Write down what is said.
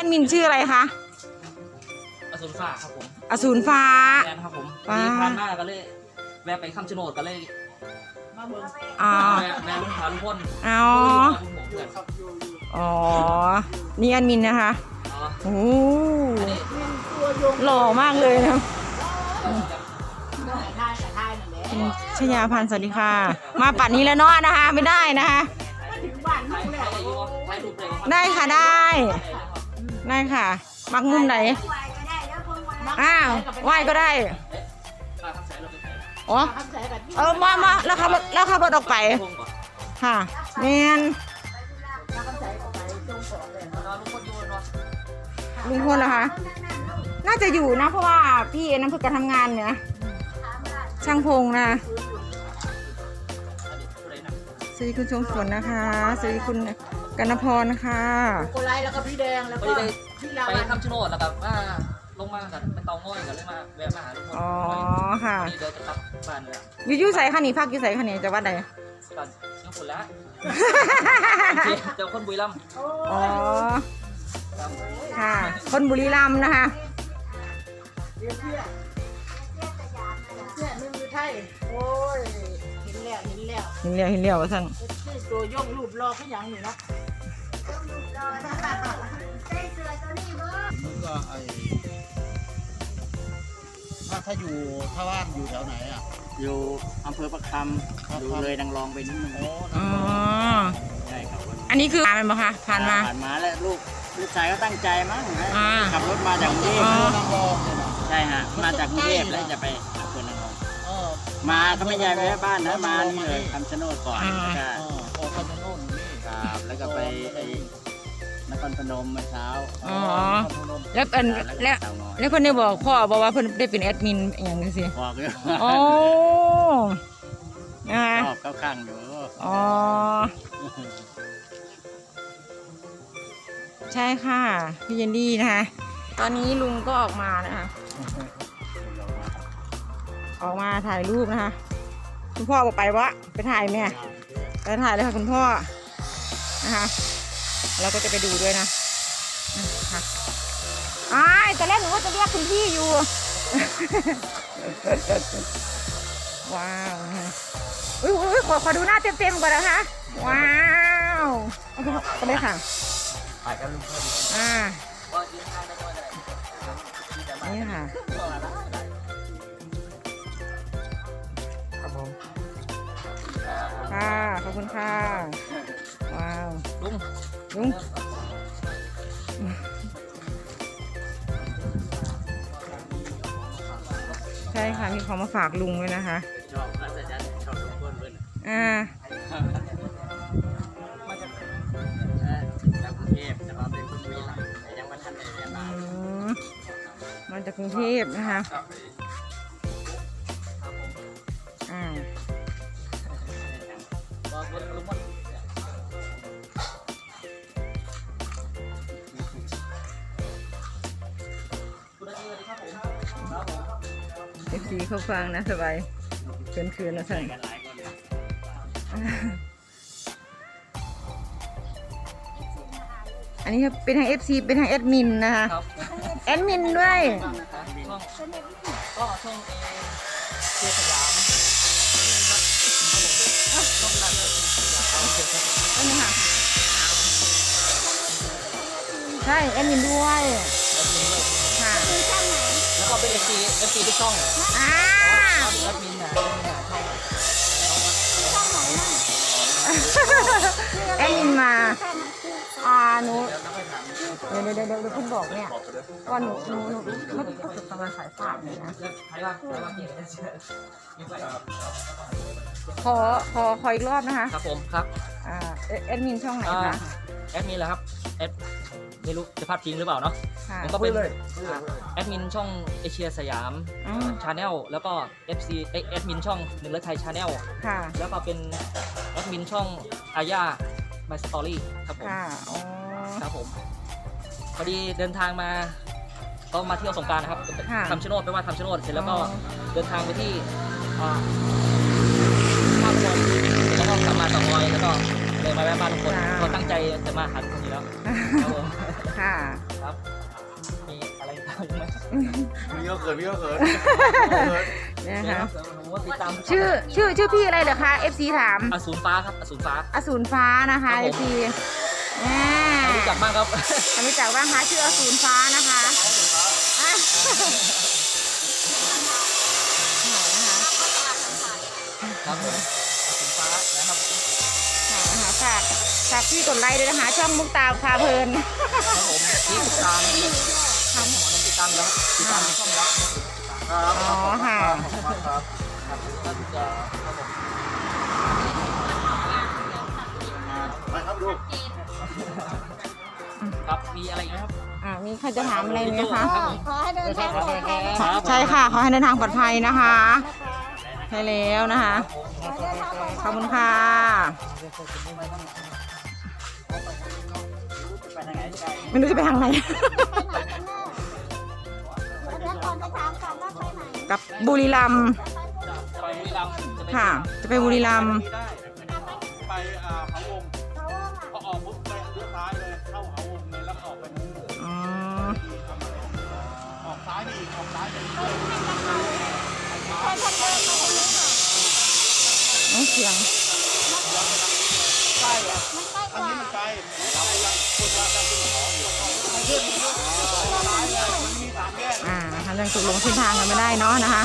อดมินชื่ออะไรคะอสูรฟ้าครับผมอสูรฟ้าแอนครับผมฟ้ามีผ่านมาก็เลยแวะไปคำชะโนดก็เลยอ๋อแวะแวะลุงพาลุงพ่นอ๋อลุงหมงเพื่อนครับอ๋อนี่แอดมินนะคะอ๋อโอ้อันนี้หล่อมากเลยนะคุณชยาพันธ์สวัสดีค่ะ มาปัดนี้แล้วเนาะนะคะ ไม่ได้นะคะถ่ายถ่ายอายุถ่ายรูปเลยครับได้ค่ะได้ ได้ค่ะ มักมุมไหน อ้าวไหว้ก็ได้ป้าคำแสนเราไปถ่ายอ๋อ เออมามาแล้วขับรถแล้วขับรถออกไปพงก่อนค่ะแมนแล้วลุงพ่นโยนเนาะลุงพลเหรอคะ น่าจะอยู่นะ เพราะว่าพี่น้ำพึ่งการทำงานเนี่ยนะช่างพงนะอันนี้ผู้ใดนะสวัสดีคุณชมฝนนะคะสวัสดีคุณ กนพรนะคะโกไลแล้วก็พี่แดงแล้วพอก็ดีเลยพี่ลาไปวันคำชะโนดแล้วแบบว่าลงมากันไปเตาง่อยกันเลยมาแวะมาหาลุงพ่นอ๋อค่ะพอดีเดี๋ยวจะกลับบ้านเลยอะอยู่อยูใส่ขันนี่พักอยู่ใส่ขันนี่จะวัดใดก่อนเจ้าคุณละเจ้าคนบุรีรัมย์อ๋อครับค่ะ คนบุรีรัมย์นะคะเดี๋ยวเพื่อเพื่อไม่มือไทยโอ้ยเห็น แล้วเห็นแล้วเห็นเลี้ยวเห็นเลี้ยวสั่นชื่อตัวย่องรูปรอเขาอย่างอยู่เนาะมันก็ไอถ้าถ้าอยู่ถ้าบ้านอยู่แถวไหนอะ อยู่อำเภอประคำอยู่เลยดังรองไปนิดนึงโอ้อ๋อใช่ครับวันอันนี้คือผ่านมาคะผ่านมาผ่านมาแล้วลูกลูกชายก็ตั้งใจมั้งนะอ่าขับรถมาจากกรุงเทพอ๋อนางรองเนี่ยนะใช่ฮะมาจากกรุงเทพแล้วจะไป ออมาก็ไม่ใช่ไปแค่บ้านนะมานี่เลยคำชะโนดก่อนแล้วก็เออโอ้คำชะโนดนี่ครับแล้วก็ไปไอ้นครพนมเมื่อเช้าอ๋อแล้วเป็นแล้วเตาน้อยแล้วเพิ่นได้บอกพ่อบอกว่าเพิ่นได้เป็นแอดมินอย่างนี้สิบอกเลยโอ้นะคะชอบเข้าข้างอยู่อ๋อ ใช่ค่ะพี่เยนดี้นะคะ ตอนนี้ลุงก็ออกมานะคะ ออกมาถ่ายรูปนะคะ คุณพ่อบอกไปวะไปถ่ายแม่ไปถ่ายเลยค่ะคุณพ่อนะคะเราก็จะไปดูด้วยนะอะค่ะอ้ายแต่แรกหนูว่าจะเรียกคุณพี่อยู่ ว้าวนะคะอุ้ยอุ้ยขอขอดูหน้าเต็มๆก่อนนะคะ ว้าวเอาไปไปเลยค่ะถ่ายกันลุงพ่นอ่าว่ายืนข้างได้ก็ได้ที่จะมานี่ค่ะ คุณค่ะ ว้าว ลุง ลุง ใช่ค่ะ มีของมาฝากลุงด้วยนะคะชอบอาจารย์ชอบทุกคนเลยอ่า มาจากเอ่อจากกรุงเทพแต่ว่าเป็นคนบุ เอฟซีเขาฟังนะสบายเกินคืนแล้วสั่นกันหลายคนเลยอันนี้เป็นทางเอฟซีเป็นทางแอดมินนะคะครับแอดมินด้วยช่องก็ช่องเอ เชียร์สยามนี่ค่ะใช่แอดมินด้วยค่ะแล้วก็เป็นเอฟซีเอฟซีทุกช่องอ่าแอดมินนะแอ ดมินมาอ่าหนูเดี๋ยวเดี๋ยวเดี๋ยวเดี๋ยวคุณบอกเนี่ยว่าหนูหนูหนูไม่ได้พูดถึงประมาณสายฝาดเลยนะใครว่าใครว่าเก่งเชียร์ขอขอขออีกรอบนะคะครับผมครับอ่าเอแอดมินช่องไหนอ่าคะแอดมินเหรอครับแอดไม่รู้จะพลาดจริงหรือเปล่าเนาะค่ะผมก็เป็นแอดมินช่องเอเชียสยามอืมชาแนลแล้วก็ FC เอ้ยแอดมินช่องหนึ่งและไทยชาแนลค่ะแล้วก็เป็นแอด มินช่องอาญา My Story ครับผมค่ะอ๋อครับผมพอดีเดินทางมา ก็มาเที่ยวสงกรารนะครับค่ะทำชะโนดไปว่าทำชะโนดเสร็จแล้วก็อ๋อ เดินทางไปที่อ่าท่าพนมแล้วก็กลับมาต่องอยแล้วก็เลยมาแวะบ้านทุกคนค่ะก็ตั้งใจจะมาหาทุกคนอยู่แล้วครับผมคค่ะ ครับมีอะไรตามไหม พี่ก็เขินพี่ก็เขินเนี่ยนะค่ะครับผมว่าติดตามทุกชื่อชื่อชื่อพี่อะไรเหรอคะ FC ถามอสูรฟ้าครับอสูรฟ้า อสูรฟ้านะคะครับผม FC แหมใครรู้จักบ้างครับใครรู้จักบ้างคะชื่ออสูรฟ้านะคะอะไหนนะคะครับผมอสูรฟ้านะครับค่ะนะคะฝากฝากพี่กดไลค์ด้วยนะคะ ช่องมุกตาพาเพลินครับผมที่ติดตามทำหมอต้องติดตามแล้วติดตามในช่องแล้ว ครับอ๋อค่ะครับครับก็จะครับผมไปครับลูกครับมีอะไรอีกไหมครับอ่ามีใครจะถามอะไรไหมคะ ขอให้เดินทางปลอดภัยนะคะครับใช่ค่ะ ขอให้เดินทางปลอดภัยนะคะใช่แล้วนะคะ ขอให้เดินทางปลอดขภัอบย คุณค่ะ ไม่รู้จะไปทางไหน ไปไหนกับบุรีรัมย์ไปบุรีรัมย์จะไปค่ะ จะไปบุรีรัมย์ได้ไปอ่าเขาวงเขาว่ามาพอออกปุ๊บไปเลี้ยวซ้ายเลยเข้าเขาวงเลยแล้วก็ออกไปนู้นอ๋อออกซ้ายดีออกซ้ายดีไปทางเดินมาทางนี้ค่ะน้องเสียงใกล้อะมันใกล้กอันว่านี้มันไกลเรายังคนมาจะขึ้นของอยู่มันขึ้นซ้ายเลยมันมีสามแยกอ่านะคะ ยังตกลงเส้นทางกันไม่ได้เนาะนะคะ